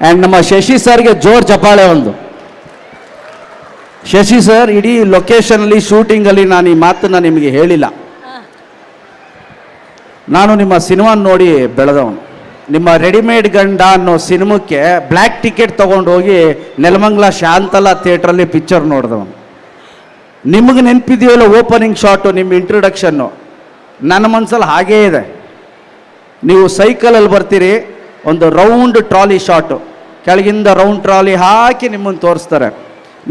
And ನಮ್ಮ ಶಶಿ ಸರ್ಗೆ ಜೋರ್ ಚಪ್ಪಾಳೆ ಒಂದು. ಶಶಿ ಸರ್, ಇಡೀ ಲೊಕೇಶನಲ್ಲಿ ಶೂಟಿಂಗಲ್ಲಿ ನಾನು ಈ ಮಾತನ್ನ ನಿಮಗೆ ಹೇಳಿಲ್ಲ. ನಾನು ನಿಮ್ಮ ಸಿನಿಮಾ ನೋಡಿ ಬೆಳೆದವನು. ನಿಮ್ಮ ರೆಡಿಮೇಡ್ ಗಂಡ ಅನ್ನೋ ಸಿನಿಮಕ್ಕೆ ಬ್ಲ್ಯಾಕ್ ಟಿಕೆಟ್ ತೊಗೊಂಡು ಹೋಗಿ ಶಾಂತಲ ಶಾಂತಲಾ ಥಿಯೇಟ್ರಲ್ಲಿ ಪಿಕ್ಚರ್ ನೋಡಿದವನು. ನಿಮಗೆ ನೆನಪಿದೆಯಲ್ಲ ಓಪನಿಂಗ್ ಶಾಟು ನಿಮ್ಮ ಇಂಟ್ರೊಡಕ್ಷನ್ನು ನನ್ನ ಮನಸ್ಸಲ್ಲಿ ಹಾಗೇ ಇದೆ. ನೀವು ಸೈಕಲಲ್ಲಿ ಬರ್ತೀರಿ ಒಂದು ರೌಂಡ್ ಟ್ರಾಲಿ ಶಾಟು. ಕೆಳಗಿಂದ ರೌಂಡ್ ಟ್ರಾಲಿ ಹಾಕಿ ನಿಮ್ಮನ್ನು ತೋರಿಸ್ತಾರೆ.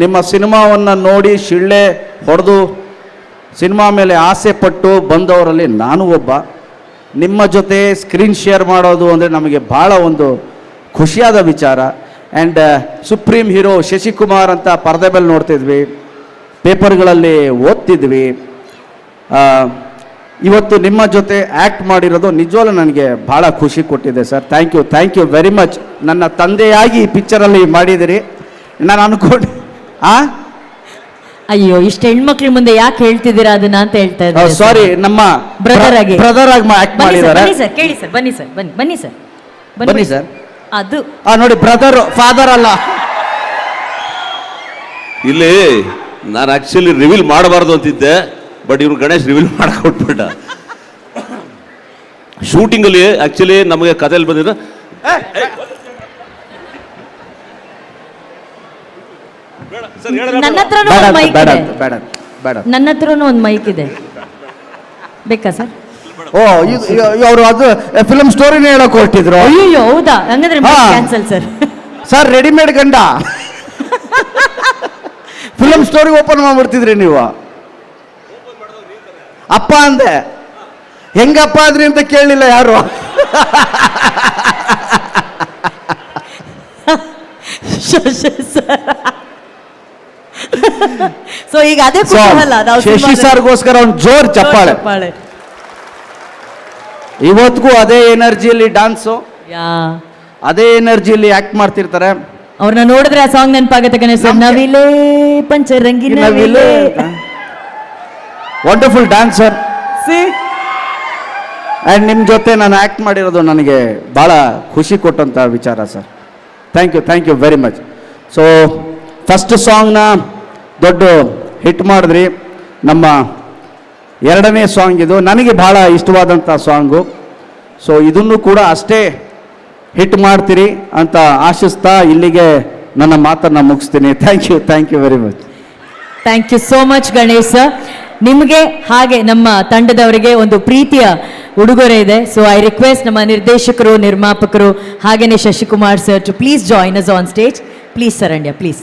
ನಿಮ್ಮ ಸಿನಿಮಾವನ್ನು ನೋಡಿ ಶಿಳ್ಳೆ ಹೊಡೆದು ಸಿನಿಮಾ ಮೇಲೆ ಆಸೆ ಪಟ್ಟು ಬಂದವರಲ್ಲಿ ನಾನು ಒಬ್ಬ. ನಿಮ್ಮ ಜೊತೆ ಸ್ಕ್ರೀನ್ ಶೇರ್ ಮಾಡೋದು ಅಂದರೆ ನಮಗೆ ಭಾಳ ಒಂದು ಖುಷಿಯಾದ ವಿಚಾರ. ಆ್ಯಂಡ್ ಸುಪ್ರೀಂ ಹೀರೋ ಶಶಿಕುಮಾರ್ ಅಂತ ಪರದೆ ಮೇಲೆ ನೋಡ್ತಿದ್ವಿ. ಪೇಪರ್ಗಳಲ್ಲಿ ಓದ್ತಿದ್ವಿ. ಇವತ್ತು ನಿಮ್ಮ ಜೊತೆ ಆ್ಯಕ್ಟ್ ಮಾಡಿರೋದು ನಿಜವಾಗ್ಲೂ ನನಗೆ ಭಾಳ ಖುಷಿ ಕೊಟ್ಟಿದೆ sir thank you thank you very much ನನ್ನ ತಂದೆಯಾಗಿ ಈ ಪಿಕ್ಚರಲ್ಲಿ ಮಾಡಿದಿರಿ ನಾನು ಅನ್ಕೊಂಡು ಆ? ಅಯ್ಯೋ ಇಷ್ಟು ಹೆಣ್ಮಕ್ಳ ಮುಂದೆ ಯಾಕೆ ಹೇಳ್ತಿದ್ದೀರಾ ಅದನ್ನ ಅಂತ ಹೇಳ್ತಾ ಇದ್ದಾರೆ ಸಾರಿ ನಮ್ಮ ಬ್ರದರ್ ಆಗಿ. ಬ್ರದರ್ ಆಗಿ ಆ್ಯಕ್ಟ್ ಬನ್ನಿ ಸರ್ ಮಾಡಿದ್ದಾರೆ. ಬನ್ನಿ ಸರ್ ಕೇಳಿ ಸರ್ ಬನ್ನಿ ಸರ್ ಬನ್ನಿ ಬನ್ನಿ ಸರ್ ಬನ್ನಿ. ಸರ್ ಅದು. ಆ ನೋಡಿ ಬ್ರದರ್ ಫಾದರ್ ಅಲ್ಲ. ಇಲ್ಲಿ ನಾನು ಆಕ್ಚುಲಿ ರಿವೀಲ್ ಮಾಡಬಾರ್ದು ಅಂತಿದ್ದೆ. ಬಟ್ ಇವ್ರು ಗಣೇಶ್ ರಿವೀಲ್ ಮಾಡಕ್ ಕೊಟ್ಬಿಟ್ಟ ಶೂಟಿಂಗಲ್ಲಿ ಆಕ್ಚುಲಿ ನಮಗೆ ಕಥೆಯಲ್ಲಿ ಬಂದಿರೋ ನನ್ನ ಹತ್ರನೂ ಬೇಡ ಒಂದು ಮೈಕ್ ಬೇಡ ಇದೆ. ಅಂತ, ಬೇಡ ಅಂತ, ಬೇಡ ನನ್ನ ಹತ್ರನೂ ಒಂದು ಮೈಕ್ ಇದೆ. ಬೇಕಾ ಸರ್? ಓ ಅವರು ಅದು ಫಿಲಮ್ ಸ್ಟೋರಿನೇ ಹೇಳಕ್ ಹೊರಟಿದ್ರು. ಅಯ್ಯೋ ಹೌದಾ? ಹಂಗಂದ್ರೆ. Cancel sir. ಸರ್ ರೆಡಿಮೇಡ್ ಗಂಡ. ಫಿಲಮ್ ಸ್ಟೋರಿ ಓಪನ್ ಮಾಡ್ಬಿಡ್ತಿದ್ರಿ ನೀವು. ಅಪ್ಪ ಅಂದೆ. ಹೆಂಗಪ್ಪ ಆದ್ರಿ ಅಂತ ಕೇಳಲಿಲ್ಲ ಯಾರು? ಸೊ ಈಗ ಅದೇ ಶಶಿ ಸರ್ಗೋಸ್ಕರ ಒಂದು ಜೋರ್ ಚಪ್ಪಾಳೆ. ಇವತ್ಗೂ ಇವತ್ತಿಗೂ ಅದೇ ಎನರ್ಜಿಯಲ್ಲಿ ಡಾನ್ಸು. ಯಾ. ಅದೇ ಎನರ್ಜಿಯಲ್ಲಿ ಆಕ್ಟ್ ಮಾಡ್ತಿರ್ತಾರೆ. ಅವ್ರನ್ನ ನೋಡಿದ್ರೆ ಆ ಸಾಂಗ್ ನೆನಪಾಗತ್ತೆ ನಮ್ಗೆ- ನವಿಲೇ ಪಂಚರಂಗಿ ನವಿಲೇ ವಂಡರ್ಫುಲ್ ಡ್ಯಾನ್ಸರ್ ಸಿ ಆ್ಯಂಡ್ ನಿಮ್ಮ ಜೊತೆ ನಾನು ಆ್ಯಕ್ಟ್ ಮಾಡಿರೋದು ನನಗೆ ಭಾಳ ಖುಷಿ ಕೊಟ್ಟಂಥ ವಿಚಾರ sir thank you thank you very much so first ಸಾಂಗ್ನ ದೊಡ್ಡ ಹಿಟ್ ಮಾಡಿದ್ರಿ. ನಮ್ಮ ಎರಡನೇ ಸಾಂಗ್ ಇದು. ನನಗೆ ಭಾಳ ಇಷ್ಟವಾದಂಥ ಸಾಂಗು ಸೊ ಇದನ್ನು ಕೂಡ ಅಷ್ಟೇ ಹಿಟ್ ಮಾಡ್ತೀರಿ ಅಂತ ಆಶಿಸ್ತಾ ಇಲ್ಲಿಗೆ ನನ್ನ ಮಾತನ್ನು ಮುಗಿಸ್ತೀನಿ. Thank you thank you very much thank you so much Ganesh. Sir ನಿಮಗೆ ಹಾಗೆ ನಮ್ಮ ತಂಡದವರಿಗೆ ಒಂದು ಪ್ರೀತಿಯ ಉಡುಗೊರೆ ಇದೆ. ಸೊ ಐ ರಿಕ್ವೆಸ್ಟ್ ನಮ್ಮ ನಿರ್ದೇಶಕರು, ನಿರ್ಮಾಪಕರು ಹಾಗೇನೆ Shashikumar sir to please join us on stage please sir and please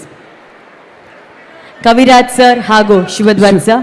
Kaviraj sir ಹಾಗೂ ಶಿವಧ್ವಜ್ ಸರ್